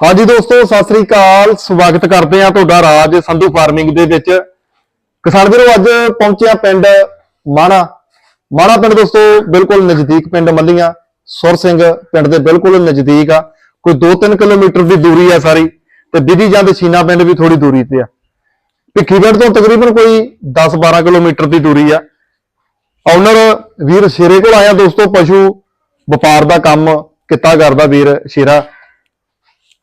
ਹਾਂਜੀ ਦੋਸਤੋ, ਸਤਿ ਸ੍ਰੀ ਅਕਾਲ। ਸਵਾਗਤ ਕਰਦੇ ਆ ਤੁਹਾਡਾ ਰਾਜ ਸੰਧੂ ਫਾਰਮਿੰਗ ਦੇ ਵਿੱਚ। ਕਿਸਾਨ ਵੀਰੋ, ਅੱਜ ਪਹੁੰਚਿਆ ਪਿੰਡ ਮਾਣਾ। ਮਾਣਾ ਪਿੰਡ ਦੋਸਤੋ, ਬਿਲਕੁਲ ਨਜ਼ਦੀਕ ਪਿੰਡ ਮੱਲੀਆਂ। ਸੁਰ ਸਿੰਘ ਪਿੰਡ ਦੇ ਬਿਲਕੁਲ ਨਜ਼ਦੀਕ ਆ। ਕੋਈ 2-3 ਕਿਲੋਮੀਟਰ ਦੀ ਦੂਰੀ ਆ ਸਾਰੀ ਤੇ ਬਿਧੀ ਜਾਂਦੇ ਸੀਨਾ ਪਿੰਡ ਵੀ ਥੋੜੀ ਦੂਰੀ ਤੇ ਆ। ਭਿੱਖੀਵਿੰਡ ਤੋਂ ਤਕਰੀਬਨ ਕੋਈ 10-12 ਕਿਲੋਮੀਟਰ ਦੀ ਦੂਰੀ ਆ। ਓਨਰ ਵੀਰ ਸ਼ੇਰੇ ਕੋਲ ਆਇਆ ਦੋਸਤੋ, ਪਸ਼ੂ ਵਪਾਰ ਦਾ ਕੰਮ, ਕਿੱਤਾ ਕਰਦਾ ਵੀਰ ਸ਼ੇਰਾ।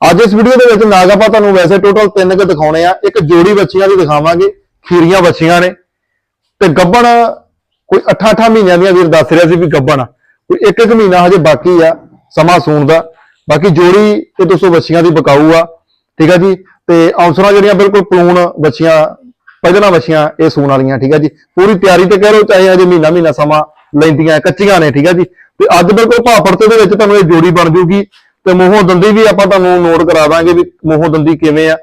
ਅੱਜ ਇਸ ਵੀਡੀਓ ਦੇ ਵਿੱਚ ਨਾਗ ਆਪਾਂ ਤੁਹਾਨੂੰ ਵੈਸੇ ਟੋਟਲ ਤਿੰਨ ਕੁ ਦਿਖਾਉਣੇ ਆ। ਇੱਕ ਜੋੜੀ ਬੱਚੀਆਂ ਦੀ ਦਿਖਾਵਾਂਗੇ, ਖੀਰੀਆਂ ਬੱਚੀਆਂ ਨੇ। ਤੇ ਗੱਬਣ ਕੋਈ 8-8 ਮਹੀਨਿਆਂ ਦੀਆਂ ਵੀਰ ਦੱਸ ਰਿਹਾ ਸੀ ਵੀ ਗੱਬਣ ਕੋਈ ਇੱਕ ਇੱਕ ਮਹੀਨਾ ਹਜੇ ਬਾਕੀ ਆ, ਸਮਾਂ ਸੂਣ ਦਾ। ਬਾਕੀ ਜੋੜੀ ਤੇ ਦੋਸਤੋ ਬੱਚੀਆਂ ਦੀ ਬਕਾਊ ਆ। ਠੀਕ ਆ ਜੀ? ਤੇ ਔਂਸਰਾਂ ਜਿਹੜੀਆਂ ਬਿਲਕੁਲ ਪਲੂਣ ਬੱਚੀਆਂ, ਪਹਿਲਾਂ ਬੱਚੀਆਂ ਇਹ ਸੂਣ ਵਾਲੀਆਂ, ਠੀਕ ਆ ਜੀ? ਪੂਰੀ ਤਿਆਰੀ ਤੇ ਕਹਿ ਲਓ ਚਾਹੇ ਹਜੇ ਮਹੀਨਾ ਮਹੀਨਾ ਸਮਾਂ ਲੈਂਦੀਆਂ, ਕੱਚੀਆਂ ਨੇ, ਠੀਕ ਆ ਜੀ? ਤੇ ਅੱਜ ਬਿਲਕੁਲ ਭਾਪੜਤੇ ਦੇ ਵਿੱਚ ਤੁਹਾਨੂੰ ਇਹ ਜੋੜੀ ਬਣ ਜੂਗੀ। ਤੇ ਮੂੰਹੋਂ ਦੰਦੀ ਵੀ ਆਪਾਂ ਤੁਹਾਨੂੰ ਨੋਟ ਕਰਾ ਦਾਂਗੇ ਵੀ ਮੂੰਹੋਂ ਦੰਦੀ ਕਿਵੇਂ ਆ।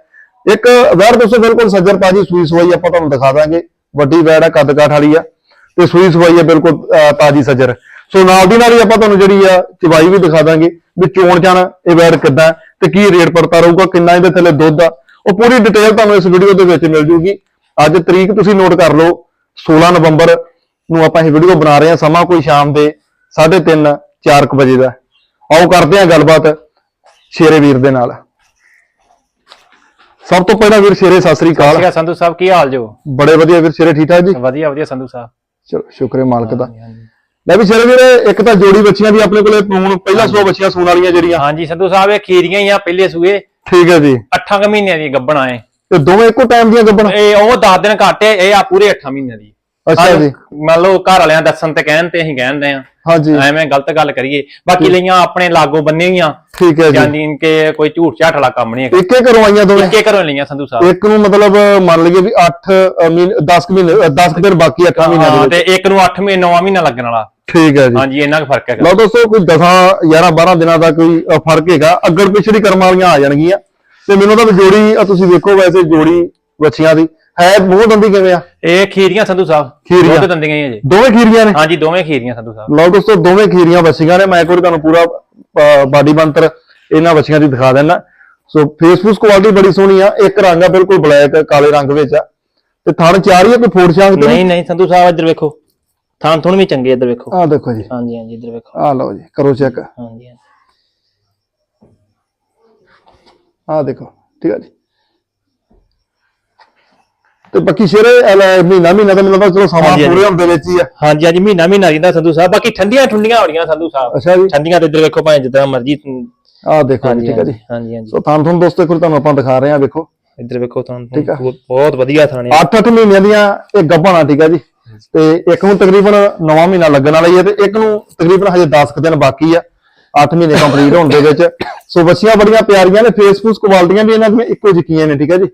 ਇੱਕ ਵੈਰ ਦੋਸਤੋ ਬਿਲਕੁਲ ਸੱਜਰ ਪਾਜੀ ਸੂਈ ਸਵਾਈ ਆਪਾਂ ਤੁਹਾਨੂੰ ਦਿਖਾ ਦਾਂਗੇ। ਵੱਡੀ ਵੈੜ ਆ, ਕੱਦ ਕਾਠ ਵਾਲੀ ਆ ਤੇ ਸੂਈ ਸਵਾਈ ਆ ਬਿਲਕੁਲ ਤਾਜੀ ਸੱਜਰ। ਸੋ ਨਾਲ ਦੀ ਨਾਲ ਹੀ ਆਪਾਂ ਤੁਹਾਨੂੰ ਜਿਹੜੀ ਆ ਚਵਾਈ ਵੀ ਦਿਖਾ ਦਾਂਗੇ ਵੀ ਚੋਣ ਜਾਣ ਇਹ ਵੈੜ ਕਿੱਦਾਂ ਤੇ ਕੀ ਰੇਟ ਪੜਤਾ ਰਹੂਗਾ, ਕਿੰਨਾ ਇਹਦੇ ਥੱਲੇ ਦੁੱਧ ਆ। ਉਹ ਪੂਰੀ ਡਿਟੇਲ ਤੁਹਾਨੂੰ ਇਸ ਵੀਡੀਓ ਦੇ ਵਿੱਚ ਮਿਲ ਜੂਗੀ। ਅੱਜ ਤਰੀਕ ਤੁਸੀਂ ਨੋਟ ਕਰ ਲਓ 16 ਨਵੰਬਰ ਨੂੰ ਆਪਾਂ ਇਹ ਵੀਡੀਓ ਬਣਾ ਰਹੇ ਹਾਂ, ਸਮਾਂ ਕੋਈ ਸ਼ਾਮ ਦੇ 3:30 4:00 ਵਜੇ ਦਾ। ਆਓ ਕਰਦੇ ਹਾਂ ਗੱਲਬਾਤ ਸ਼ੇਰੇ ਵੀਰ ਦੇ ਨਾਲ। ਸਭ ਤੋਂ ਪਹਿਲਾਂ ਵੀਰ ਸ਼ੇਰੇ ਸਤਿ ਸ੍ਰੀ ਅਕਾਲ। ਠੀਕ ਹੈ ਸੰਧੂ ਸਾਹਿਬ ਕੀ ਹਾਲ ਜੋ? ਬੜੇ ਵਧੀਆ ਵੀਰ ਸ਼ੇਰੇ ਠੀਕ ਠਾਕ ਜੀ? ਵਧੀਆ ਵਧੀਆ ਸੰਧੂ ਸਾਹਿਬ। ਚਲੋ ਸ਼ੁਕਰ ਮਾਲਕ ਦਾ। ਹਾਂਜੀ, ਹਾਂਜੀ। ਲੈ ਵੀ ਸ਼ੇਰੇ ਵੀਰ ਇੱਕ ਤਾਂ ਜੋੜੀ ਬੱਚੀਆਂ ਦੀ ਆਪਣੇ ਕੋਲੇ ਪੂਣ ਪਹਿਲਾਂ ਸੌ ਬੱਚੀਆਂ ਸੂਣ ਵਾਲੀਆਂ ਜਿਹੜੀਆਂ। ਹਾਂਜੀ ਸੰਧੂ ਸਾਹਿਬ ਇਹ ਖੀਰੀਆਂ ਹੀ ਆ ਪਹਿਲੇ ਸੂਏ। ਠੀਕ ਹੈ ਜੀ। 8 ਕੁ ਮਹੀਨਿਆਂ ਦੀ ਗੱਬਣ ਆਏ। ਤੇ ਦੋਵੇਂ ਇੱਕੋ ਟਾਈਮ ਦੀਆਂ ਗੱਬਣ? ਇਹ ਉਹ 10 ਦਿਨ ਘੱਟ ਹੈ ਇਹ ਆ ਪੂਰੇ 8 ਮਹੀਨਿਆਂ ਦੀ। ਅੱਛਾ ਸਾਨੂੰ ਜੀ। ਮੰਨ ਲਓ ਘਰ ਵਾਲਿਆਂ ਦੱਸਣ ਤੇ ਕਹਿਣ ਤੇ ਅਸੀਂ ਕਹਿੰਦੇ ਆ ਹਾਂਜੀ। ਐਵੇਂ ਗਲਤ ਗੱਲ ਕਰੀਏ। ਬਾਕੀ ਲਈਆਂ ਆਪਣੇ ਲਾਗੋ ਬੰਨੇ ਹੋਈਆਂ ਠੀਕ ਹੈ ਜੀ। ਜਾਂਦੀ ਕਿ ਕੋਈ ਝੂਠ ਝਾਠ ਵਾਲਾ ਕੰਮ ਨਹੀਂ ਹੈਗਾ। ਇੱਕੇ ਘਰੋਂ ਆਈਆਂ ਦੋਵੇਂ? ਇੱਕੇ ਘਰੋਂ ਲਈਆਂ ਸੰਧੂ ਸਾਹਿਬ। ਇੱਕ ਨੂੰ ਮਤਲਬ ਮੰਨ ਲਈਏ ਵੀ 8 ਮਹੀਨੇ 10 ਮਹੀਨੇ 10 ਦਿਨ ਬਾਕੀ 8 ਮਹੀਨਿਆਂ ਦੇ ਹਾਂ, ਵਿੱਚ। ਤੇ ਇੱਕ ਨੂੰ 8 ਮਹੀਨੇ 9 ਮਹੀਨਾ ਲੱਗਣ ਵਾਲਾ। ਠੀਕ ਹੈ ਜੀ। ਹਾਂਜੀ ਇੰਨਾ ਕੁ ਫ਼ਰਕ ਹੈਗਾ। ਲਓ ਦੋਸਤੋ ਕੋਈ 10 11 12 ਦਿਨਾਂ ਦਾ ਕੋਈ ਅ, ਫ਼ਰਕ ਹੈਗਾ। ਅੱਗੜ ਪਿਛੜੀ ਕਰਮ ਵਾਲੀਆਂ ਆ ਜਾਣਗੀਆਂ ਤੇ ਮੈਨੂੰ ਤਾਂ ਵੀ ਜੋੜੀ ਤੁਸੀਂ ਵੇਖੋ ਵੈਸੇ ਜੋੜੀ ਬੱਚੀਆਂ ਦੀ। ਹੈ ਮੂੰਹ ਦੰਦੀ ਕਿਵੇਂ ਆ? ਇਹ ਖੀਰੀਆਂ ਸੰਧੂ ਸਾਹਿਬ। ਖੀਰੀਆਂ। ਦੁੱਧ ਦਿੰਦੀਆਂ ਹੀ ਆ ਜੀ ਦੋਵੇਂ ਖੀਰੀਆਂ ਨੇ? ਹਾਂਜੀ ਦੋਵੇਂ ਖੀਰੀਆਂ ਸੰਧੂ ਸਾਹਿਬ। ਲਓ ਦੋਸਤੋ ਦੋਵੇਂ ਖੀਰੀਆਂ ਬੱਚੀਆਂ ਨੇ। ਮੈਂ ਇੱਕ ਵਾਰੀ ਤੁਹਾਨੂੰ ਪੂਰਾ ਬਾਡੀ ਬੰਤਰ ਇਹਨਾਂ ਬੱਚੀਆਂ ਦੀ ਦਿਖਾ ਦਿੰਦਾ। ਸੋ ਫੇਸਬੁੱਕ ਕੁਆਲਿਟੀ ਬੜੀ ਸੋਹਣੀ ਆ। ਇੱਕ ਰੰਗ ਆ ਬਿਲਕੁਲ ਬਲੈਕ ਕਾਲੇ ਰੰਗ ਵਿੱਚ ਆ। ਤੇ ਥਣ ਚਾਰ ਹੀ ਆ ਕੋਈ ਛਾਂਗ ਤੇ ਨਹੀਂ ਨਹੀਂ ਸੰਧੂ ਸਾਹਿਬ ਇੱਧਰ ਵੇਖੋ। ਥਾਂ ਥੁਣ ਵੀ ਚੰਗੇ ਇੱਧਰ ਵੇਖੋ। ਆ ਦੇਖੋ ਜੀ। ਹਾਂਜੀ ਹਾਂਜੀ ਇੱਧਰ ਵੇਖੋ। ਆ ਲਓ ਜੀ ਕਰੋ ਚੈੱਕ ਹਾਂਜੀ ਹਾਂਜੀ। ਆ ਦੇਖੋ ਠੀਕ ਆ ਜੀ। ਤੇ ਬਾਕੀ ਸ਼ੇਰੇ ਮਹੀਨਾ ਮਹੀਨਾ ਤਾਂ ਮੈਨੂੰ ਲੱਗਦਾ ਚਲੋ ਸਮਾਂ ਹਾਂਜੀ, ਹਾਂਜੀ। ਪੂਰੇ ਹੁੰਦੇ ਵਿੱਚ ਹੀ ਆ। ਹਾਂਜੀ ਹਾਂਜੀ ਮਹੀਨਾ ਮਹੀਨਾ ਜਿੰਦਾ ਸੰਧੂ ਸਾਹਿਬ। ਬਾਕੀ ਠੰਡੀਆਂ ਠੰਡੀਆਂ ਹੋ ਰਹੀਆਂ ਸੰਧੂ ਸਾਹਿਬ। ਅੱਛਾ ਜੀ। ਠੰਡੀਆਂ ਤੇ ਇੱਧਰ ਵੇਖੋ ਭਾਵੇਂ ਜਿੱਦਾਂ ਮਰਜ਼ੀ। ਆ ਦੇਖੋ ਜੀ ਠੀਕ ਆ ਜੀ। ਹਾਂਜੀ ਹਾਂਜੀ ਸੋ ਥਾਂ ਤੁਹਾਨੂੰ ਦੋਸਤੋ ਇੱਕ ਤੁਹਾਨੂੰ ਆਪਾਂ ਦਿਖਾ ਰਹੇ ਆ ਵੇਖੋ। ਇੱਧਰ ਵੇਖੋ ਤੁਹਾਨੂੰ ਠੀਕ ਆ। ਬਹੁਤ- ਬਹੁਤ ਵਧੀਆ ਥਾਣੇ 8-8 ਮਹੀਨਿਆਂ ਦੀਆਂ ਇਹ ਗੱਭਣਾ ਠੀਕ ਆ ਜੀ। ਤੇ ਇੱਕ ਨੂੰ ਤਕਰੀਬਨ 9 ਮਹੀਨਾ ਲੱਗਣ ਵਾਲਾ ਹੀ ਹੈ ਤੇ ਇੱਕ ਨੂੰ ਤਕਰੀਬਨ ਹਜੇ 10 ਕੁ ਦਿਨ ਬਾਕੀ ਆ। 8 ਮਹੀਨੇ ਕੰਪਲੀਟ ਹੋਣ ਦੇ ਵਿੱਚ। ਸੋ ਬੱਚੀਆਂ ਬੜੀਆਂ ਪਿਆਰੀਆਂ ਨੇ ਫੇਸਬੁੱਕ ਕੁਆਲਿਟੀਆਂ ਵੀ ਇਹਨਾਂ ਦੀਆਂ ਇੱਕੋ ਜਿਹੀਆਂ ਨੇ ਠੀਕ ਆ ਜੀ।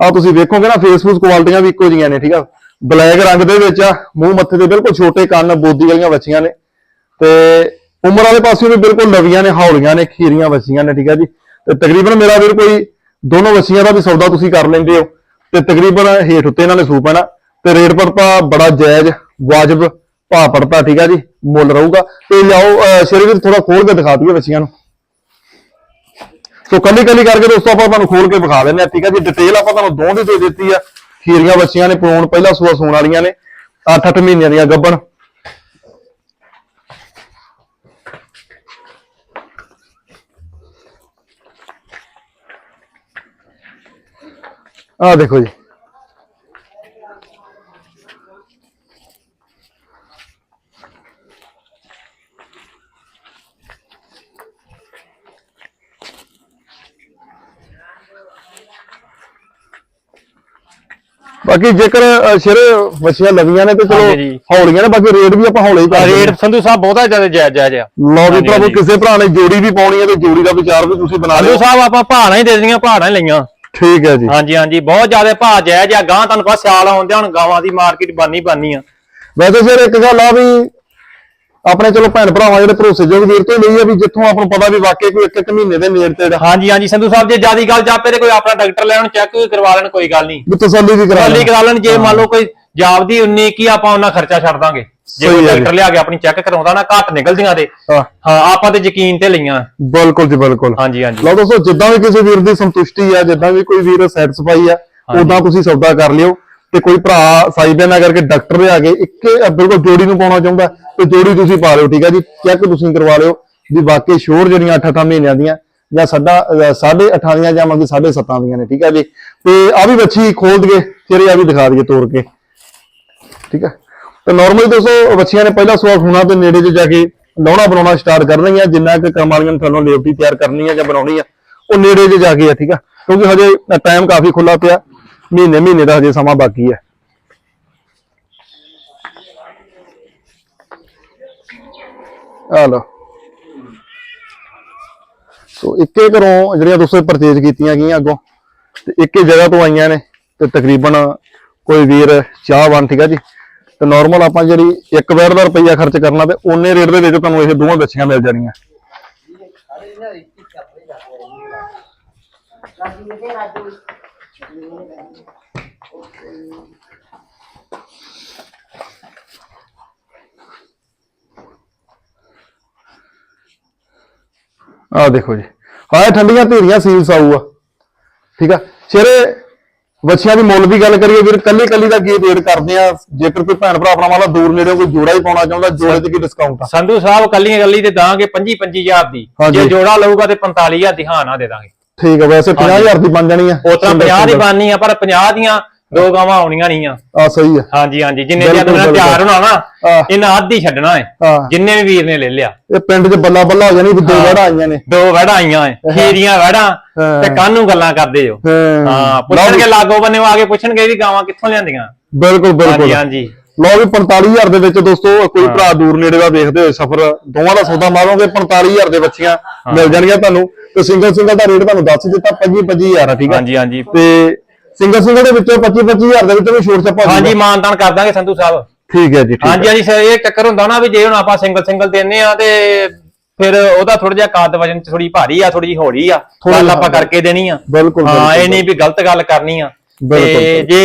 ਆ ਤੁਸੀਂ ਵੇਖੋਗੇ ਨਾ ਫੇਸਬੁੱਕ ਕੁਆਲਿਟੀਆਂ ਵੀ ਇੱਕੋ ਜਿਹੀਆਂ ਨੇ, ਠੀਕ ਆ? ਬਲੈਕ ਰੰਗ ਦੇ ਵਿੱਚ ਆ, ਮੂੰਹ ਮੱਥੇ ਦੇ ਬਿਲਕੁਲ ਛੋਟੇ ਕੰਨ, ਬੋਦੀ ਵਾਲੀਆਂ ਬੱਚੀਆਂ ਨੇ। ਤੇ ਉਮਰ ਵਾਲੇ ਪਾਸਿਓਂ ਵੀ ਬਿਲਕੁਲ ਲਵੀਆਂ ਨੇ, ਹੌਲੀਆਂ ਨੇ, ਖੀਰੀਆਂ ਬੱਚੀਆਂ ਨੇ, ਠੀਕ ਆ ਜੀ? ਤੇ ਤਕਰੀਬਨ ਮੇਰਾ ਵੀਰ ਕੋਈ ਦੋਨੋਂ ਬੱਚੀਆਂ ਦਾ ਵੀ ਸੌਦਾ ਤੁਸੀਂ ਕਰ ਲੈਂਦੇ ਹੋ। ਤੇ ਤਕਰੀਬਨ ਹੇਠ ਉੱਤੇ ਇਹਨਾਂ ਨੇ ਸੂ ਪੈਣਾ ਤੇ ਰੇਟ ਪੜਤਾ ਬੜਾ ਜਾਇਜ਼, ਵਾਜਬ, ਭਾਅ ਪੜਤਾ ਠੀਕ ਆ ਜੀ? ਮੁੱਲ ਰਹੂਗਾ। ਤੇ ਲਿਆਓ, ਅਹ, ਸ਼ੇਰੇ ਵੀਰ ਥੋੜਾ ਖੋਲ ਕੇ ਦਿਖਾ ਦਈਏ ਬੱਚੀਆਂ ਨੂੰ। ਸੋ ਕੱਲੀ ਕੱਲੀ ਕਰਕੇ ਦੋਸਤੋ ਆਪਾਂ ਤੁਹਾਨੂੰ ਖੋਲ ਕੇ ਵਿਖਾ ਦਿੰਦੇ ਆ ਠੀਕ ਆ ਜੀ ਡਿਟੇਲ ਆਪਾਂ ਤੁਹਾਨੂੰ ਦੋਹਾਂ ਦੀ ਦੇ ਦਿੱਤੀ ਆ। ਖੀਰੀਆਂ ਬੱਚੀਆਂ ਨੇ, ਪਰੋਣ ਪਹਿਲਾ ਸੂਆ ਸੂਣ ਵਾਲੀਆਂ ਨੇ। 8-8 ਮਹੀਨਿਆਂ ਦੀਆਂ ਗੱਬਣ। ਆ ਦੇਖੋ ਜੀ। ਬਾਕੀ ਜੇਕਰ ਅ, ਸ਼ੇਰੇ ਲਵੀਆਂ ਨੇ ਤੇ ਚਲੋ ਜੀ। ਹੌਲੀਆਂ ਨੇ ਬਾਕੀ ਰੇਟ ਵੀ ਆਪਾਂ ਹੌਲੇ ਹੀ ਕਰ ਦਿੰਦੇ ਰੇਟ ਸੰਧੂ ਸਾਹਿਬ ਬਹੁਤਾ ਜ਼ਿਆਦਾ ਜਾਇਜ਼ ਜਾਇਜ਼ ਆ ਲਓ ਵੀ ਹਾਂਜੀ, ਪ੍ਰਭੂ ਹਾਂਜੀ। ਕਿਸੇ ਭਰਾ ਨੇ ਜੋੜੀ ਵੀ ਪਾਉਣੀ ਹੈ ਤੇ ਜੋੜੀ ਦਾ ਵਿਚਾਰ ਵੀ ਤੁਸੀਂ ਬਣਾ ਸੰਧੂ ਲਿਓ। ਸਾਹਿਬ ਆਪਾਂ ਭਾਣਾ ਹੀ ਦੇ ਦੇਣੀਆਂ ਭਾਣਾ ਹੀ ਲਈਆਂ। ਠੀਕ ਹੈ ਜੀ। ਹਾਂਜੀ ਹਾਂਜੀ ਬਹੁਤ ਜ਼ਿਆਦਾ ਭਾਅ ਜਾਇਜ਼ ਆ। ਗਾਂ ਤੁਹਾਨੂੰ ਪਤਾ ਸਿਆਲ ਆਉਂਦੇ ਹੁਣ ਗਾਵਾਂ ਦੀ ਮਾਰਕੀਟ ਬਾਨੀ ਬਾਨੀ ਆ। ਵੈਸੇ ਫਿਰ ਇੱਕ ਗੱਲ ਆ ਵੀ ਆਪਣੇ ਚਲੋ ਭੈਣ ਭਰਾਵਾਂ ਜਿਹੜੇ ਭਰੋਸੇਯੋਗ ਵੀਰ ਤੋਂ ਲਈ ਆ ਵੀ ਜਿੱਥੋਂ ਆਪਾਂ ਨੂੰ ਪਤਾ ਵੀ ਵਾਕਈ ਕੋਈ ਇੱਕ ਇੱਕ ਮਹੀਨੇ ਦੇ ਨੇੜੇ ਤੇੜਾ। ਹਾਂਜੀ ਹਾਂਜੀ ਸੰਧੂ ਸਾਹਿਬ ਜੇ ਜਿਆਦੀ ਗੱਲ ਜਾਪੇ ਤੇ ਕੋਈ ਆਪਣਾ ਡਾਕਟਰ ਲੈਣ ਚੈੱਕ ਵੀ ਕਰਵਾ ਲੈਣ ਕੋਈ ਗੱਲ ਨਹੀਂ। ਵੀ ਤਸੱਲੀ ਵੀ ਕਰਾ ਲਈ ਕਰਾ ਲੈਣ ਜੇ ਮੰਨ ਲਓ ਕੋਈ ਜਾਪਦੀ ਉਨੀ ਕੀ ਆਪਾਂ ਉਹਨਾਂ ਖਰਚਾ ਛੱਡ ਦਾਂਗੇ। ਜੇ ਕੋਈ ਜੀ। ਡਾਕਟਰ ਲਿਆ ਕੇ ਆਪਣੀ ਚੈੱਕ ਕਰਾਉਂਦਾ ਨਾ ਘੱਟ ਨਿਕਲਦੀਆਂ ਤੇ। ਹਾਂ। ਹਾਂ ਆਪਾਂ ਤੇ ਯਕੀਨ ਤੇ ਲਈਆਂ। ਬਿਲਕੁਲ ਜੀ ਬਿਲਕੁਲ। ਹਾਂਜੀ ਹਾਂਜੀ। ਲਓ ਦੋਸਤੋ ਜਿੱਦਾਂ ਵੀ ਕਿਸੇ ਵੀਰ ਦੀ ਸੰਤੁਸ਼ਟੀ ਆ ਜਿੱਦਾਂ ਵੀ ਕੋਈ ਵੀਰ ਸੈਟੀਸਫਾਈ ਆ ਉਦਾਂ ਤੁਸੀਂ ਸੌਦਾ ਕਰ ਲਿਓ। ਤੇ ਕੋਈ ਭਰਾ ਸਾਈ ਨਾ ਕਰਕੇ ਡਾਕਟਰ ਦੇ ਆ ਕੇ ਇੱਕ ਬਿਲਕੁਲ ਜੋੜੀ ਨੂੰ ਪਾਉਣਾ ਚਾਹੁੰਦਾ ਤੇ ਜੋੜੀ ਤੁਸੀਂ ਪਾ ਲਿਓ, ਠੀਕ ਆ ਜੀ? ਚੈੱਕ ਤੁਸੀਂ ਕਰਵਾ ਲਿਓ ਵੀ ਵਾਕਈ ਸ਼ੋਰ ਜਿਹੜੀਆਂ 8-8 ਮਹੀਨਿਆਂ ਦੀਆਂ ਜਾਂ ਸਾਡਾ ਸਾਢੇ 8 ਦੀਆਂ ਜਾਂ ਮਤਲਬ ਸਾਢੇ 7 ਦੀਆਂ ਨੇ, ਠੀਕ ਹੈ ਜੀ? ਤੇ ਆ ਵੀ ਬੱਚੀ ਖੋਲ ਦਈਏ ਚਿਹਰੇ ਆ ਵੀ ਦਿਖਾ ਦਈਏ ਤੋੜ ਕੇ, ਠੀਕ ਹੈ? ਤੇ ਨਾਰਮਲੀ ਦੋਸਤੋ, ਬੱਚੀਆਂ ਨੇ ਪਹਿਲਾ ਸਵਾਲ ਹੋਣਾ ਤੇ ਨੇੜੇ 'ਚ ਜਾ ਕੇ ਲਾਉਣਾ ਬਣਾਉਣਾ ਸਟਾਰਟ ਕਰ ਕਰਨਗੀਆਂ, ਜਿੰਨਾ ਕਿ ਕੰਮ ਵਾਲੀਆਂ ਨੇ ਤੁਹਾਨੂੰ ਲੇਵਟੀ ਤਿਆਰ ਕਰਨੀ ਹੈ ਜਾਂ ਬਣਾਉਣੀ ਆ, ਉਹ ਨੇੜੇ 'ਚ ਜਾ ਕੇ ਆ, ਠੀਕ ਆ ਕਿਉਂਕਿ ਹਜੇ ਟਾਈਮ ਕਾਫੀ ਖੁੱਲਾ ਪਿਆ। ਮਹੀਨੇ ਮਹੀਨੇ ਦਾ ਹਜੇ ਸਮਾਂ ਬਾਕੀ ਹੈ। ਆ ਲਓ। ਸੋ ਇੱਕੇ ਘਰੋਂ ਜਿਹੜੀਆਂ ਦੋਸਤੋ ਪਰਚੇਜ ਕੀਤੀਆਂ ਗਈਆਂ ਅੱਗੋਂ, ਤੇ ਇੱਕੇ ਜਗ੍ਹਾ ਤੋਂ ਆਈਆਂ ਨੇ, ਤੇ ਤਕਰੀਬਨ ਕੋਈ ਵੀਰ ਚਾਹਵਾਨ ਠੀਕ ਆ ਜੀ। ਤੇ ਨਾਰਮਲ ਆਪਾਂ ਜਿਹੜੀ ਇੱਕ ਵੇਰ ਦਾ ਰੁਪਈਆ ਖਰਚ ਕਰਨਾ ਤੇ ਓਨੇ ਰੇਟ ਦੇ ਵਿੱਚ ਤੁਹਾਨੂੰ ਇਹ ਦੋਵਾਂ ਬੱਚੀਆਂ ਮਿਲ ਜਾਣੀਆਂ। ਆਹ ਦੇਖੋ ਜੀ। ਹਾਂ ਠੰਡੀਆਂ ਧੀਰੀਆਂ ਸੀਲ ਸਾਊ ਆ। ਠੀਕ ਆ? ਚਿਹਰੇ ਬੱਚਿਆਂ ਦੀ ਮੁੱਲ ਦੀ ਗੱਲ ਕਰੀਏ ਵੀਰ ਕੱਲੀ ਕੱਲੀ ਦਾ ਕੀ ਰੇਟ ਕਰਦੇ ਆ? ਜੇਕਰ ਕੋਈ ਭੈਣ ਭਰਾ ਆਪਣਾ ਵਾਲਾ ਦੂਰ ਨੇੜੇ ਕੋਈ ਜੋੜਾ ਹੀ ਪਾਉਣਾ ਚਾਹੁੰਦਾ ਜੋੜੇ ਤੇ ਕੀ ਡਿਸਕਾਊਂਟ ਆ? ਸੰਧੂ ਸਾਹਿਬ ਕੱਲੀਆਂ ਕੱਲੀ ਤੇ ਦਾਂਗੇ 25 25000 ਦੀ। ਜੇ ਜੋੜਾ ਲਊਗਾ ਤੇ 45000 ਦੀ ਹਾਂ ਨਾ ਦੇ ਦਾਂਗੇ। ਠੀਕ ਆ ਵੈਸੇ 50000 ਦੀ ਬਣ ਜਾਣੀ ਆ। ਉਸ ਤਰ੍ਹਾਂ 50 ਦੀ ਬਾਨੀ ਆ ਪਰ 50 ਦੀਆਂ ਦੋ ਗਾਵਾਂ ਆਉਣੀਆਂ ਨਹੀਂ ਆ। ਆ ਸਹੀ ਆ। ਹਾਂਜੀ ਹਾਂਜੀ ਜਿੰਨੇ ਤੁਸੀਂ ਤਿਆਰ ਬਿਲਕੁਲ। ਹੋਣਾ ਨਾ ਹਾਂ। ਇਹਨਾਂ ਅੱਧੀ ਛੱਡਣਾ ਹੈ ਹਾਂ ਜਿੰਨੇ ਵੀ ਵੀਰ ਨੇ ਲੈ ਲਿਆ। ਇਹ ਪਿੰਡ 'ਚ ਬੱਲਾ ਬੱਲਾ ਹੋ ਜਾਣੀ ਵੀ ਦੋ ਹਾਂ। ਵੜਾ ਆਈਆਂ ਨੇ। ਦੋ ਵੜਾ ਆਈਆਂ ਐ ਖੀਰੀਆਂ ਵੜਾ ਹਾਂ। ਤੇ ਕਾਹਨੂੰ ਗੱਲਾਂ ਕਰਦੇ ਹਾਂ। ਹਾਂ ਪੁੱਛਣਗੇ ਲਾਗੋ ਬੰਨੇ ਆ ਕੇ ਪੁੱਛਣਗੇ ਵੀ ਗਾਵਾਂ ਕਿੱਥੋਂ ਲਿਆਂਦੀਆਂ। ਬਿਲਕੁਲ ਹਾਂਜੀ ਬਿਲਕੁਲ ਹਾਂਜੀ। ਲਓ ਵੀ 45000 ਦੇ ਵਿੱਚ ਦੋਸਤੋ ਕੋਈ ਭਰਾ ਦੂਰ ਨੇੜੇ ਦਾ ਦੇਖਦੇ ਹੋਏ ਸਫਰ ਦੋਵਾਂ ਦਾ ਸੌਦਾ ਮਾਰੋਗੇ 45000 ਦੇ ਬੱਚੀਆਂ ਮਿਲ ਜਾਣਗੀਆਂ ਤੁਹਾਨੂੰ। ਤੇ ਸਿੰਗਲ ਸਿੰਗਲ ਦਾ ਰੇਟ ਤੁਹਾਨੂੰ ਦੱਸ ਦਿੱਤਾ 25 25000 ਆ ਠੀਕ ਆ? ਹਾਂਜੀ ਹਾਂਜੀ। ਤੇ ਸਿੰਗਲ ਸਿੰਗਲ ਦੇ ਵਿੱਚੋਂ 25 25000 ਦੇ ਵਿੱਚੋਂ ਵੀ ਛੋਟ ਛੱਪਾ ਹੋ ਹਾਂਜੀ। ਮਾਨਤਾਨ ਕਰ ਦਾਂਗੇ ਸੰਧੂ ਸਾਹਿਬ। ਠੀਕ ਹੈ ਜੀ ਠੀਕ ਹਾਂਜੀ ਹਾਂਜੀ ਸਰ ਇਹ ਚੱਕਰ ਹੁੰਦਾ ਨਾ ਵੀ ਜੇ ਹੁਣ ਆਪਾਂ ਸਿੰਗਲ ਸਿੰਗਲ ਦਿੰਨੇ ਆ ਤੇ ਫਿਰ ਉਹਦਾ ਥੋੜਾ ਜਿਹਾ ਕਾਦ ਵਜਨ ਥੋੜੀ ਭਾਰੀ ਆ ਥੋੜੀ ਜਿਹੀ ਹੌਲੀ ਆ। ਗੱਲ ਆਪਾਂ ਹਾਂ। ਕਰਕੇ ਦੇਣੀ ਆ। ਬਿਲਕੁਲ ਹਾਂ ਇਹ ਨਹੀਂ ਵੀ ਗਲਤ ਗੱਲ ਕਰਨੀ ਆ। ਤੇ ਜੇ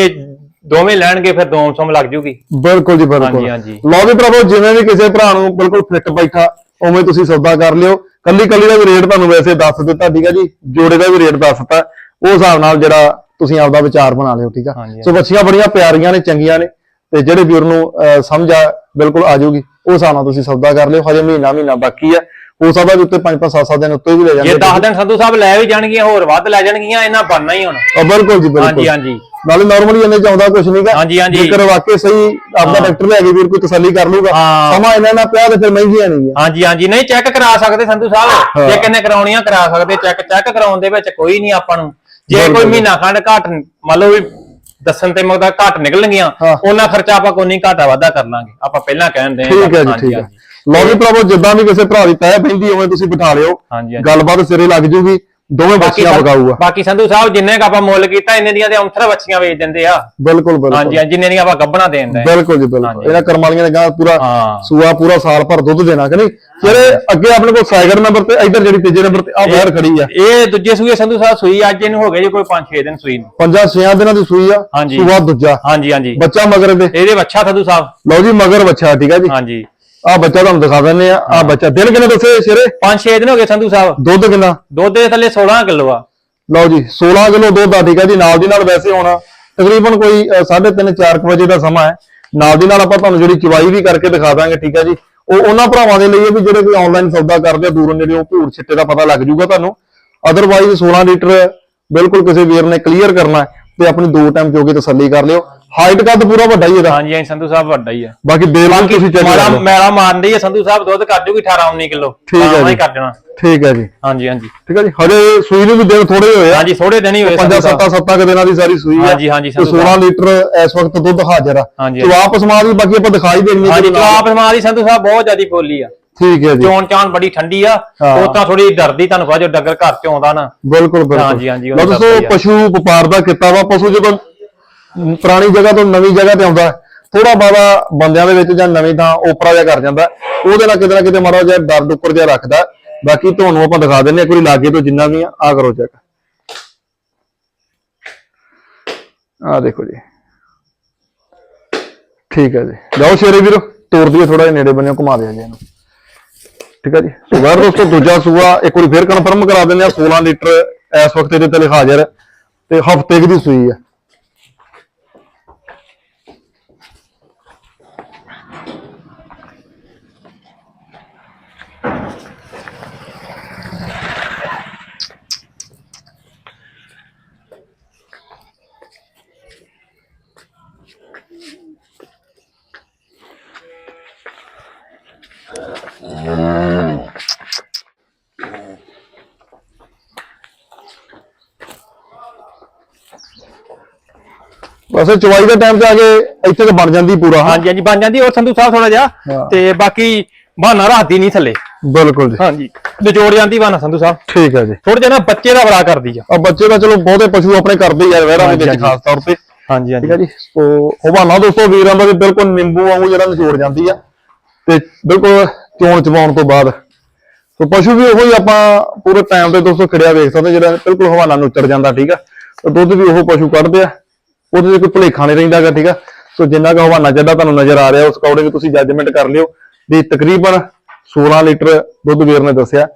ਦੋਵੇਂ ਲੈਣਗੇ ਫਿਰ ਦੋਮ ਸਮ ਲੱਗ ਜੂਗੀ। ਬਿਲਕੁਲ ਜੀ ਬਿਲਕੁਲ। ਹਾਂਜੀ, ਹਾਂਜੀ। ਲਓ ਵੀ ਭਰਾਵੋ ਜਿਵੇਂ ਵੀ ਕਿਸੇ ਭਰਾ ਨੂੰ ਬਿਲਕੁਲ ਫਿੱਟ ਬੈਠਾ ਉਵੇਂ ਤੁਸੀਂ ਸੌਦਾ ਕਰ ਲਿਓ। ਕੱਲੀ ਕੱਲੀ ਦਾ ਵੀ ਰੇਟ ਤੁਹਾਨੂੰ ਵੈਸੇ ਦੱਸ ਦਿੱਤਾ ਠੀਕ ਹੈ ਜੀ। ਜੋੜੇ ਦਾ ਵੀ ਰੇਟ ਦੱਸ ਦਿੱਤਾ। ਉਹ ਹਿਸਾਬ ਨਾਲ ਜਿਹੜਾ ਤੁਸੀਂ ਆਪਦਾ ਵਿਚਾਰ ਬਣਾ ਲਿਓ ਠੀਕ ਆ। ਹਾਂਜੀ, ਸੋ ਬੱਚੀਆਂ ਬੜੀਆਂ ਪਿਆਰੀਆਂ ਨੇ ਚੰਗੀਆਂ ਨੇ। ਤੇ ਜਿਹੜੇ ਵੀਰ ਨੂੰ ਅਹ, ਸਮਝ ਆ ਬਿਲਕੁਲ ਆ ਜਾਊਗੀ ਉਹ ਹਿਸਾਬ ਨਾਲ ਤੁਸੀਂ ਸੌਦਾ ਕਰ ਲਿਓ। ਹਜੇ ਮਹੀਨਾ ਮਹੀਨਾ ਬਾਕੀ ਆ। ਹੋ ਸਕਦਾ ਵੀ ਉੱਤੇ 5-5 7-7 ਦਿਨ ਉੱਤੇ ਵੀ ਲੈ ਜੇ ਜਾਂਦੇ 10 ਦਿਨ ਸੰਧੂ ਸਾਹਿਬ ਲੈ ਵੀ ਜਾਣਗੀਆਂ ਹੋਰ ਵੱਧ ਲੈ ਜਾਣਗੀਆਂ ਇਹਨਾਂ ਬਣਨਾ ਹੀ ਹੁਣ। ਆ, ਬਿਲਕੁਲ ਜੀ ਬਿਲਕੁਲ। ਹਾਂਜੀ ਹਾਂਜੀ। ਨਾਲੇ ਨਾਰਮਲੀ ਇਹਨੇ ਚਾਹੁੰਦਾ ਕੁਝ ਨਹੀਂਗਾ ਹਾਂਜੀ, ਹਾਂਜੀ। ਜੇਕਰ ਵਾਕਈ ਸਹੀ ਆਪਦਾ ਡਾਕਟਰ ਲੈ ਕੇ ਵੀਰ ਕੋਈ ਤਸੱਲੀ ਕਰ ਲੂਗਾ ਹਾਂ। ਸਮਾਂ ਇਹਨਾਂ ਨਾਲ ਪਿਆ ਤੇ ਫਿਰ ਮਹਿੰਗੀਆਂ ਨਹੀਂ ਆ। ਹਾਂਜੀ ਹਾਂਜੀ। ਨਹੀਂ ਚੈੱਕ ਕਰਾ ਸਕਦੇ ਸੰਧੂ ਸਾਹਿਬ। ਜੇ ਕਿੰਨੇ ਕਰਾਉਣੀਆਂ ਕਰਾ ਸਕਦੇ। ਚੈੱਕ ਚੈੱਕ ਕਰਾਉਣ ਦੇ ਵਿੱਚ ਕੋਈ ਨਹੀਂ ਆਪਾਂ ਨੂੰ। ਜੇ ਬਿਲਕੁਲ, ਕੋਈ। ਮਹੀਨਾ ਖੰਡ ਘੱਟ ਮੰਨ ਲਓ ਵੀ ਦੱਸਣ ਤੇ ਮਗਦਾ ਘੱਟ ਨਿਕਲਣਗੀਆਂ ਹਾਂ। ਉਹਨਾਂ ਖਰਚਾ ਆਪਾਂ ਕੋਈ ਨਹੀਂ ਘਾਟਾ ਵਾਧਾ ਕਰ ਲਾਂਗੇ। ਆਪਾਂ ਪਹਿਲਾਂ ਕਹਿੰਦੇ ਠੀਕ ਹੈ ਜੀ ਠੀਕ ਹੈ। ਲਓ ਵੀ ਭਰਾਵੋ ਜਿੱਦਾਂ ਵੀ ਕਿਸੇ ਭਰਾ ਦੀ ਤੈਅ ਪੈਂਦੀ ਉਵੇਂ ਤੁਸੀਂ ਬਿਠਾ ਲਿਓ। ਹਾਂਜੀ, ਹਾਂਜੀ। ਗੱਲਬਾਤ ਸਿਰੇ ਲੱਗ ਜੂਗੀ ਦੋਵੇਂ ਬਾਕੀ ਬੱਚੀਆਂ ਵਗਾਊਗਾ। ਬਾਕੀ ਸੰਧੂ ਸਾਹਿਬ ਜਿੰਨੇ ਕ ਆਪਾਂ ਮੁੱਲ ਕੀਤਾ ਇੰਨੇ ਦੀਆਂ ਤੇ ਔਂਥਰ ਬੱਚੀਆਂ ਵੇਚ ਦਿੰਦੇ ਆ। ਬਿਲਕੁਲ ਬਿਲਕੁਲ। ਹਾਂਜੀ ਜਿੰਨੇ ਦੀਆਂ ਆਪਾਂ ਗੱਬਣਾ ਦੇ। ਦਿੰਦੇ ਆ। ਬਿਲਕੁਲ ਜੀ ਬਿਲਕੁਲ। ਇਹਨਾਂ ਕਰਮ ਵਾਲੀਆਂ ਨੇ ਗਾਂ ਪੂਰਾ ਹਾਂ। ਸੂਆ ਪੂਰਾ ਸਾਲ ਭਰ ਦੁੱਧ ਦੇਣਾ ਕਿ ਨਹੀਂ? ਜਿਹੜੇ ਅੱਗੇ ਆਪਣੇ ਕੋਲ ਸਾਈਗਰ ਨੰਬਰ ਤੇ ਇੱਧਰ ਜਿਹੜੀ ਤੀਜੇ ਨੰਬਰ ਤੇ ਆ ਬਾਹਰ ਖੜੀ ਆ। ਇਹ ਦੂਜੇ ਸੂਏ ਸੰਧੂ ਸਾਹਿਬ ਸੂਈ ਅੱਜ ਇਹਨੂੰ ਹੋ ਗਏ ਜੀ ਕੋਈ 5-6 ਦਿਨ ਸੂਈ ਨੂੰ। ਪੰਜਾਂ ਛੇਆਂ ਦਿਨਾਂ ਦੀ ਸੂਈ ਆ ਹਾਂਜੀ। ਸੂਆ ਦੂਜਾ। ਹਾਂਜੀ ਹਾਂਜੀ। ਬੱਚਾ ਮਗਰ ਦੇ ਇਹਦੇ ਬੱਚਾ ਸੰਧੂ ਸਾਹਿਬ। ਲਓ ਜੀ ਮਗਰ ਬੱਚਾ ਠੀਕ ਆ ਜੀ। ਹਾਂਜੀ। ਆ ਬੱਚਾ ਤੁਹਾਨੂੰ ਦਿਖਾ ਦਿੰਨੇ ਆ ਆ ਬੱਚਾ ਦਿਨ ਕਿੰਨੇ ਦੱਸੇ ਸ਼ੇਰੇ 5-6 ਦਿਨ ਹੋ ਗਏ ਸੰਧੂ ਸਾਹਿਬ। ਦੁੱਧ ਕਿੰਨਾ? ਦੁੱਧ ਦੇ ਥੱਲੇ 16 ਕਿਲੋ ਆ। ਲਓ ਜੀ 16 ਕਿਲੋ ਦੁੱਧ ਆ ਠੀਕ ਹੈ ਜੀ। ਨਾਲ ਦੀ ਨਾਲ ਵੈਸੇ ਹੁਣ ਤਕਰੀਬਨ ਕੋਈ 3:30 4 ਵਜੇ ਦਾ ਸਮਾਂ ਹੈ। ਨਾਲ ਦੀ ਨਾਲ ਆਪਾਂ ਤੁਹਾਨੂੰ ਜਿਹੜੀ ਚਵਾਈ ਵੀ ਕਰਕੇ ਦਿਖਾ ਦਾਂਗੇ ਠੀਕ ਹੈ ਜੀ। ਉਹ ਉਹਨਾਂ ਭਰਾਵਾਂ ਦੇ ਲਈ ਹੈ ਵੀ ਜਿਹੜੇ ਕੋਈ ਆਨਲਾਈਨ ਸੌਦਾ ਕਰਦੇ ਆ ਦੂਰੋਂ ਨੇੜਿਓਂ ਭੂਰ ਛਿੱਟੇ ਦਾ ਪਤਾ ਲੱਗ ਜੂਗਾ ਤੁਹਾਨੂੰ। ਅਦਰਵਾਈਜ਼ 16 ਲੀਟਰ ਬਿਲਕੁਲ ਕਿਸੇ ਵੀਰ ਨੇ ਕਲੀਅਰ ਕਰਨਾ ਤੇ ਆਪਣੀ ਦੋ ਟਾਈਮ ਜੋਗੇ ਤਸੱਲੀ ਕਰ ਲਿਓ। ਹਾਈਟ ਕੱਦ ਪੂਰਾ ਵੱਡਾ ਹੀ ਇਹਦਾ। ਹਾਂਜੀ ਹਾਂਜੀ ਸੰਧੂ ਸਾਹਿਬ ਵੱਡਾ ਹੀ ਆ। ਬਾਕੀ ਬੇਲਵਾਨ ਤੁਸੀਂ ਚੈੱਕ ਮਾਰਾ ਕਰ ਲਓ। ਮੈਲਾ ਮਾਰਦੀ ਸੰਧੂ ਸਾਹਿਬ ਦੁੱਧ ਕਰ ਜੂਗੀ 18 19 ਕਿਲੋ। ਠੀਕ ਹੈ ਹੀ ਜੀ। ਕਰ ਦੇਣਾ। ਠੀਕ ਹੈ ਜੀ। ਹਾਂਜੀ ਹਾਂਜੀ। ਠੀਕ ਹੈ ਜੀ। ਹਜੇ ਸੂਈ ਨੂੰ ਵੀ ਦਿਨ ਥੋੜੇ ਹੋਏ ਆ। ਹਾਂਜੀ ਥੋੜੇ ਦਿਨ ਹੀ ਹੋਏ ਪੰਜਾਂ ਸੰਧੂ ਸਾਹਿਬ। ਸੱਤਾਂ ਸੱਤਾਂ ਕੁ ਦਿਨਾਂ ਦੀ ਸਾਰੀ ਸੂਈ ਆ। ਹਾਂਜੀ, ਹਾਂਜੀ, ਤੇ ਸੰਧੂ 16 ਲੀਟਰ ਇਸ ਵਕਤ ਦੁੱਧ ਹਾਜ਼ਰ ਆ। ਹਾਂਜੀ, ਤੇ ਵਾਪਸ ਮਾਰ ਦੀ ਬਾਕੀ ਆਪਾਂ ਦਿਖਾਈ ਦੇਣੀ ਹੈ ਹਾਂਜੀ। ਜਵਾਬ ਸਮਾਦੀ ਸੰਧੂ ਸਾਹਿਬ ਬਹੁਤ ਜ਼ਿਆਦੀ ਬੋਲੀ ਆ। ਠੀਕ ਹੈ ਜੀ। ਚੋਣ ਚਾਣ ਬੜੀ ਠੰਡੀ ਆ। ਹਾਂ। ਉਹ ਤਾਂ ਥੋੜੀ ਡਰਦੀ ਤੁਹਾਨੂੰ ਪਤਾ ਜੋ ਡੱਗਰ ਘਰ ਚ ਆਉਂਦਾ ਨਾ। ਬਿਲਕੁਲ ਬਿਲਕੁਲ। ਹਾਂਜੀ, ਹਾਂਜੀ, ਉਹ ਲਓ ਤਾਂ ਦੋਸਤੋ ਸਹੀ ਆ। ਪਸ਼ੂ ਵਪਾਰ ਦਾ ਕਿੱਤਾ ਵਾ? ਪਸ਼ੂ ਜਦੋਂ ਪੁਰਾਣੀ ਜਗ੍ਹਾ ਤੋਂ ਨਵੀਂ ਜਗ੍ਹਾ ਤੇ ਆਉਂਦਾ ਥੋੜਾ ਬਾਵਾ ਬੰਦਿਆਂ ਦੇ ਵਿੱਚ ਜਾਂ ਨਵੀਂ ਥਾਂ ਓਪਰਾ ਜਿਹਾ ਕਰ ਜਾਂਦਾ, ਉਹਦੇ ਨਾਲ ਕਿਤੇ ਨਾ ਕਿਤੇ ਮਾੜਾ ਜਿਹਾ ਦਰਦ ਉੱਪਰ ਜਿਹਾ ਰੱਖਦਾ। ਬਾਕੀ ਤੁਹਾਨੂੰ ਆਪਾਂ ਦਿਖਾ ਦਿੰਨੇ ਇੱਕ ਵਾਰੀ ਲਾਗੇ ਤੋਂ ਜਿੰਨਾ ਵੀ ਆ ਆ ਕਰੋ ਚੈੱਕ ਆ ਦੇਖੋ ਜੀ। ਠੀਕ ਹੈ ਜੀ। ਜਾਓ ਸ਼ੇਰੇ ਵੀਰੋ ਤੋੜ ਦਈਏ ਥੋੜਾ ਜਿਹਾ, ਨੇੜੇ ਬੰਨਿਓ, ਘੁਮਾ ਦਿਆ ਜੀ ਇਹਨੂੰ। ਠੀਕ ਹੈ ਜੀ। ਸੋ ਵੈਰ ਦੋਸਤੋ, ਦੂਜਾ ਸੂਆ, ਇੱਕ ਵਾਰੀ ਫੇਰ ਕਨਫਰਮ ਕਰਾ ਦਿੰਦੇ ਆ 16 ਲੀਟਰ ਇਸ ਵਕਤ ਇਹਦੇ ਤੇ ਲਿਖਾ ਹਾਜ਼ਰ, ਤੇ ਹਫ਼ਤੇ ਕੁ ਦੀ ਸੂਈ ਆ। ਵੈਸੇ ਚਵਾਈ ਦੇ ਟਾਈਮ ਤੇ ਆ ਕੇ ਇੱਥੇ ਤਾਂ ਬਣ ਜਾਂਦੀ ਪੂਰਾ। ਹਾਂ ਹਾਂਜੀ ਹਾਂਜੀ ਬਣ ਜਾਂਦੀ ਔਰ ਸੰਧੂ ਸਾਹਿਬ ਥੋੜਾ ਜਿਹਾ ਹਾਂ। ਤੇ ਬਾਕੀ ਬਹਾਨਾ ਰਾਤੀ ਨਹੀਂ ਥੱਲੇ। ਬਿਲਕੁਲ ਜੀ। ਹਾਂਜੀ ਨਿਚੋੜ ਜਾਂਦੀ ਬਹਾਨਾ ਸੰਧੂ ਸਾਹਿਬ। ਠੀਕ ਹੈ ਜੀ। ਥੋੜਾ ਜਿਹਾ ਨਾ ਬੱਚੇ ਦਾ ਬੜਾ ਕਰਦੀ ਆ। ਆ ਬੱਚੇ ਤਾਂ ਚਲੋ ਬਹੁਤੇ ਪਸ਼ੂ ਆਪਣੇ ਕਰਦੇ ਹੀ ਆ ਵੈਰਾਂ ਦੇ ਵਿੱਚ ਹਾਂਜੀ। ਖਾਸ ਤੌਰ ਤੇ। ਹਾਂਜੀ। ਠੀਕ ਹੈ ਜੀ। ਸੋ ਹਵਾਨਾ ਦੋਸਤੋ ਵੀਰਾਂ ਦਾ ਵੀ ਬਿਲਕੁਲ ਨਿੰਬੂ ਵਾਂਗੂ ਜਿਹੜਾ ਨਿਚੋੜ ਜਾਂਦੀ ਆ। ਤੇ ਬਿਲਕੁਲ ਚੋਣ ਚਵਾਉਣ ਤੋਂ ਬਾਅਦ। ਸੋ ਪਸ਼ੂ ਵੀ ਉਹੀ ਆਪਾਂ ਪੂਰੇ ਟਾਈਮ ਤੇ ਦੋਸਤੋ ਖੜਿਆ ਵੇਖ ਸਕਦੇ ਜਿਹੜਾ ਬਿਲਕੁਲ ਹਵਾਨਾ ਨੂੰ ਉੱਤਰ ਜਾਂਦਾ ਠੀਕ ਆ। ਤੇ ਦੁੱਧ ਵੀ ਉਹ ਪਸ਼ੂ ਕੱਢਦੇ ਆ। ਉਹਦੇ ਤੇ ਕੋਈ ਭੁਲੇਖਾ ਨਹੀਂ ਰਹਿੰਦਾਗਾ ਠੀਕ ਆ? ਸੋ ਜਿੰਨਾ ਕੁ ਹਵਾਨਾ ਜਿਹੜਾ ਤੁਹਾਨੂੰ ਨਜ਼ਰ ਆ ਰਿਹਾ ਉਸ ਅਕੋਰਡਿੰਗ ਤੁਸੀਂ ਜੱਜਮੈਂਟ ਕਰ ਲਿਓ। ਵੀ ਤਕਰੀਬਨ 16 ਲੀਟਰ ਦੁੱਧ ਵੀਰ ਨੇ ਦੱਸਿਆ।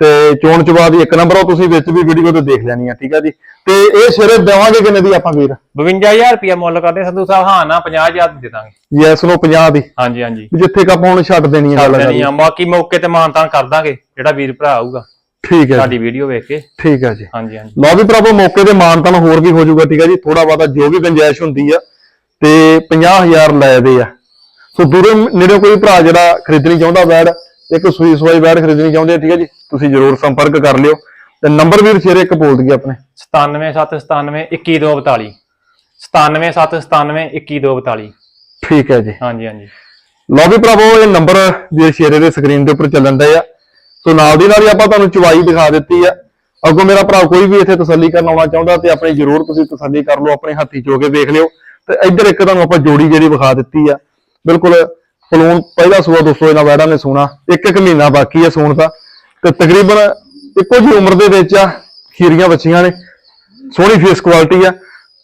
ਤੇ ਚੋਣ ਚਵਾ ਦੀ ਇੱਕ ਨੰਬਰ ਉਹ ਤੁਸੀਂ ਵਿੱਚ ਵੀ ਵੀਡੀਓ ਤੇ ਦੇਖ ਲੈਣੀ ਆ ਠੀਕ ਆ ਜੀ? ਤੇ ਇਹ ਸਿਰੇ ਦੇਵਾਂਗੇ ਕਿੰਨੇ ਦੀ ਆਪਾਂ ਵੀਰ? 52000 ਰੁਪਇਆ ਮੁੱਲ ਕਰਦੇ ਸੰਧੂ ਸਾਹਿਬ ਹਾਂ ਨਾ 50000 ਦੇ ਦਾਂਗੇ। ਯੈਸ ਨੂੰ 50 ਦੀ। ਹਾਂਜੀ ਹਾਂਜੀ। ਜਿੱਥੇ ਕ ਆਪਾਂ ਹੁਣ ਛੱਡ ਦੇਣੀ ਆ ਗੱਲ ਨਹੀਂ ਆ ਬਾਕੀ ਮੌਕੇ ਤੇ ਮਾਨਤਾਨ ਕਰ ਦਾਂਗੇ ਜਿਹੜਾ ਵੀਰ ਭਰਾ ਆਊਗਾ। ਠੀਕ ਹੈ ਸਾਡੀ ਵੀਡੀਓ ਵੇਖ ਕੇ। ਠੀਕ ਹੈ ਜੀ। ਹਾਂਜੀ ਹਾਂਜੀ। ਲਓ ਵੀ ਭਰਾਵੋ ਮੌਕੇ ਤੇ ਮਾਨਤਨ ਹੋਰ ਵੀ ਹੋ ਜਾਊਗਾ ਠੀਕ ਹੈ ਜੀ। ਥੋੜਾ ਬਹੁਤਾ ਜੋ ਵੀ ਗੁੰਜਾਇਸ਼ ਹੁੰਦੀ ਆ ਤੇ 50000 ਲੈ ਦੇ ਆ। ਸੋ ਦੂਰੇ ਨੇੜੇ ਕੋਈ ਭਰਾ ਜਿਹੜਾ ਖਰੀਦਣੀ ਚਾਹੁੰਦਾ ਬੈਡ ਇੱਕ ਸੂਈ ਸਵਾਈ ਬੈਡ ਖਰੀਦਣੀ ਚਾਹੁੰਦੇ ਆ ਠੀਕ ਹੈ ਜੀ। ਤੁਸੀਂ ਜਰੂਰ ਸੰਪਰਕ ਕਰ ਲਿਓ। ਤੇ ਨੰਬਰ ਵੀਰ ਸ਼ੇਰੇ ਇੱਕ ਬੋਲ ਦਈਏ ਆਪਣੇ। 97797 97797 ਠੀਕ ਹੈ ਜੀ। ਹਾਂਜੀ ਹਾਂਜੀ। ਲਓ ਵੀ ਭਰਾਵੋ ਇਹ ਨੰਬਰ ਜੇ ਸ਼ੇਰੇ ਦੇ ਸਕਰੀਨ ਦੇ ਉੱਪਰ ਚੱਲਣ ਡਏ ਆ। ਸੋ ਨਾਲ ਦੀ ਨਾਲ ਹੀ ਆਪਾਂ ਤੁਹਾਨੂੰ ਚਵਾਈ ਦਿਖਾ ਦਿੱਤੀ ਆ। ਅੱਗੋਂ ਮੇਰਾ ਭਰਾ ਕੋਈ ਵੀ ਇੱਥੇ ਤਸੱਲੀ ਕਰਨ ਆਉਣਾ ਚਾਹੁੰਦਾ ਤੇ ਆਪਣੀ ਜ਼ਰੂਰ ਤੁਸੀਂ ਤਸੱਲੀ ਕਰ ਲਓ, ਆਪਣੇ ਹੱਥੀ ਚੋ ਕੇ ਦੇਖ ਲਿਓ। ਤੇ ਇੱਧਰ ਇੱਕ ਤੁਹਾਨੂੰ ਆਪਾਂ ਜੋੜੀ ਜਿਹੜੀ ਵਿਖਾ ਦਿੱਤੀ ਆ। ਬਿਲਕੁਲ ਪਲੂਨ ਪਹਿਲਾ ਸੂਆ ਦੋਸਤੋ ਇਹਨਾਂ ਵੈੜਾਂ ਨੇ ਸੋਣਾ। ਇੱਕ ਇੱਕ ਮਹੀਨਾ ਬਾਕੀ ਆ ਸੂਣ ਦਾ। ਤੇ ਤਕਰੀਬਨ ਇੱਕੋ ਜਿਹੀ ਉਮਰ ਦੇ ਵਿੱਚ ਆ, ਖੀਰੀਆਂ ਬੱਚੀਆਂ ਨੇ। ਸੋਹਣੀ ਫੇਸ ਕੁਆਲਿਟੀ ਆ।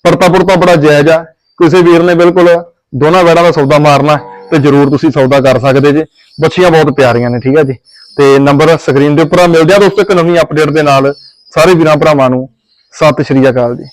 ਪਰਤਾ ਪੁਰਤਾ ਬੜਾ ਜਾਇਜ਼ ਆ। ਕਿਸੇ ਵੀਰ ਨੇ ਬਿਲਕੁਲ ਦੋਨਾਂ ਵੈੜਾਂ ਦਾ ਸੌਦਾ ਮਾਰਨਾ ਤੇ ਜਰੂਰ ਤੁਸੀਂ ਸੌਦਾ ਕਰ ਸਕਦੇ ਜੇ। ਬੱਚੀਆਂ ਬਹੁਤ ਪਿਆਰੀਆਂ ਨੇ, ਠੀਕ ਆ ਜੀ। ਤੇ ਨੰਬਰ ਸਕਰੀਨ ਦੇ ਉੱਪਰ ਆ, ਮਿਲ ਜਾ ਦੋਸਤੋ ਇੱਕ ਨਵੀਂ ਅਪਡੇਟ ਦੇ ਨਾਲ। ਸਾਰੇ ਵੀਰਾਂ ਭਰਾਵਾਂ ਨੂੰ ਸਤਿ ਸ਼੍ਰੀ ਅਕਾਲ ਜੀ।